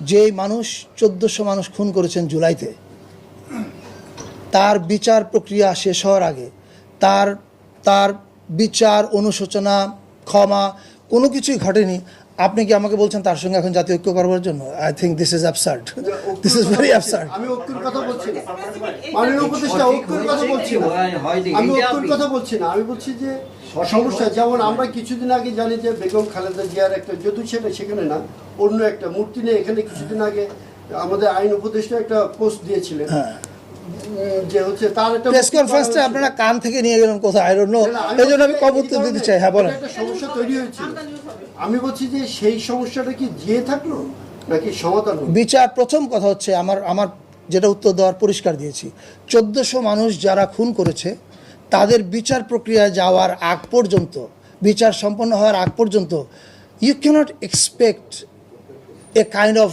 যেই মানুষ, চোদ্দোশো মানুষ খুন করেছেন জুলাইতে, তার বিচার প্রক্রিয়া শেষ হওয়ার আগে, তার তার বিচার, অনুশোচনা, ক্ষমা কোনো কিছুই ঘটেনি। আপনি কি আমাকে বলছেন তার সঙ্গে এখন জাতীয় ঐক্য করবার জন্য? I think this is absurd this is very absurd আমি ঐক্যের কথা বলছি না। মাননীয় উপদেষ্টা ঐক্যের কথা বলছি না। আমি ঐক্যের কথা বলছি না। আমি বলছি যে সমস্যা যেমন আমরা কিছুদিন আগে জানি যে বেগম খালেদা জিয়ার একটা যদু সেটা সেখানে না অন্য একটা মূর্তি নিয়ে এখানে কিছুদিন আগে আমাদের আইন উপদেষ্টা একটা পোস্ট দিয়েছিলেন। হ্যাঁ। যে হচ্ছে তার একটা প্রেস কনফারেন্সে আপনারা কান থেকে নিয়ে গেলেন কোথায়? আই ডোন্ট নো না, না, এই জন্য আমি বলছি কম যে উত্তর এই দিতে চাই। হ্যাঁ বলেন। একটা সমস্যা তৈরি হয়েছিল। আমি বলছি যে সেই সমস্যাটা কি যে থাকল নাকি সমাধান বিচার প্রথম কথা হচ্ছে আমার আমার যেটা উত্তর দেওয়ার পরিষ্কার দিয়েছি। চোদ্দোশো মানুষ যারা খুন করেছে তাদের বিচার প্রক্রিয়া যাওয়ার আগ পর্যন্ত বিচার সম্পন্ন হওয়ার আগ পর্যন্ত you can't expect a kind of